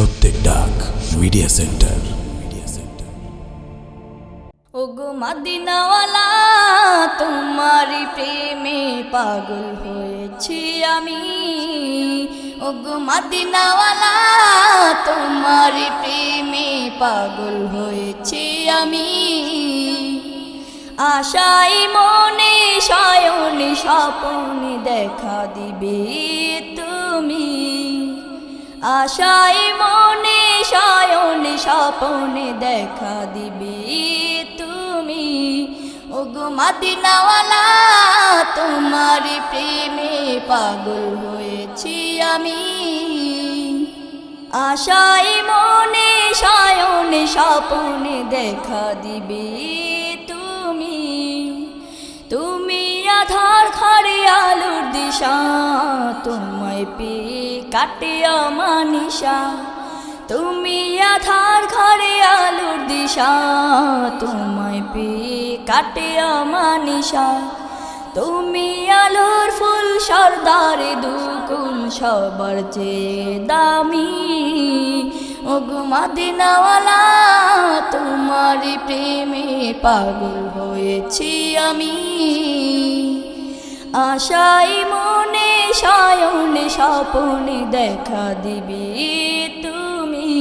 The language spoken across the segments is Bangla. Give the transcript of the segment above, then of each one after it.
সত্যের ডাক মিডিয়া সেন্টার ওগো মাদিনাওয়ালা তোমারি প্রেমে পাগল হয়েছি আমি। ওগো মাদিনাওয়ালা তোমারি প্রেমে পাগল হয়েছি আমি। আশাই মনে, শয়নে স্বপনে দেখা দিবে। আশাই মনে, শয়নে স্বপনে দেখা দিবে তুমি। ওগো মাদিনাওয়ালা, তোমার প্রেমে পাগল হয়েছি আমি। আশাই মনে, শয়নে স্বপনে দেখা দিবে তুমি। তুমি আধার খরে আলোর দিশা তোমায় পেয়ে কাটে মানিসা, তুমি আধার ঘরে আলোর দিশা, তোমায় পেয়ে কাটে মানিসা, তুমি আলোর ফুল সর্দারে দুকুল সবার চেয়ে দামি। ওগো মাদিনাওয়ালা তোমার প্রেমে পাগল হয়েছি আমি। আশাই সায়নে স্বপনে দেখা দিবি তুমি।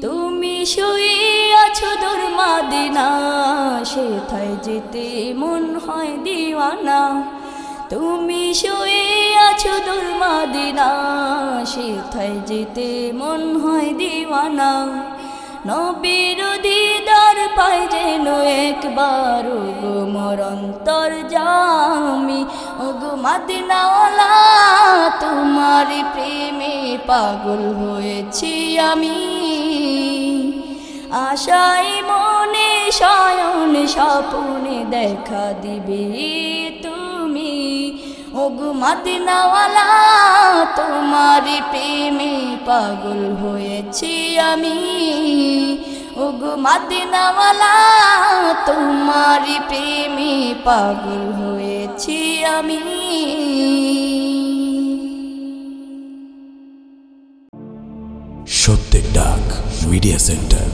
তুমি শুয়ে আছো দূর মাদিনা সেথায় যেতে মন হয় দিওয়ানা। তুমি শুয়ে আছো দূর মাদিনা সেথায় যেতে মন হয় দিওয়ানা। নবীর দিদার পাই যেন একবার গো মরন্তর জামি মাদিনাওয়ালা, তোমার প্রেমে পাগল হয়েছি আমি। আশাই মনে শয়ন স্বপনে দেখা দিবে তুমি ওগো মাদিনাওয়ালা, তোমার প্রেমে পাগল হয়েছি আমি। ওগো মাদিনাওয়ালা, তোমার প্রেমে পাগল হয়েছি আমি। সত্যের ডাক মিডিয়া সেন্টার।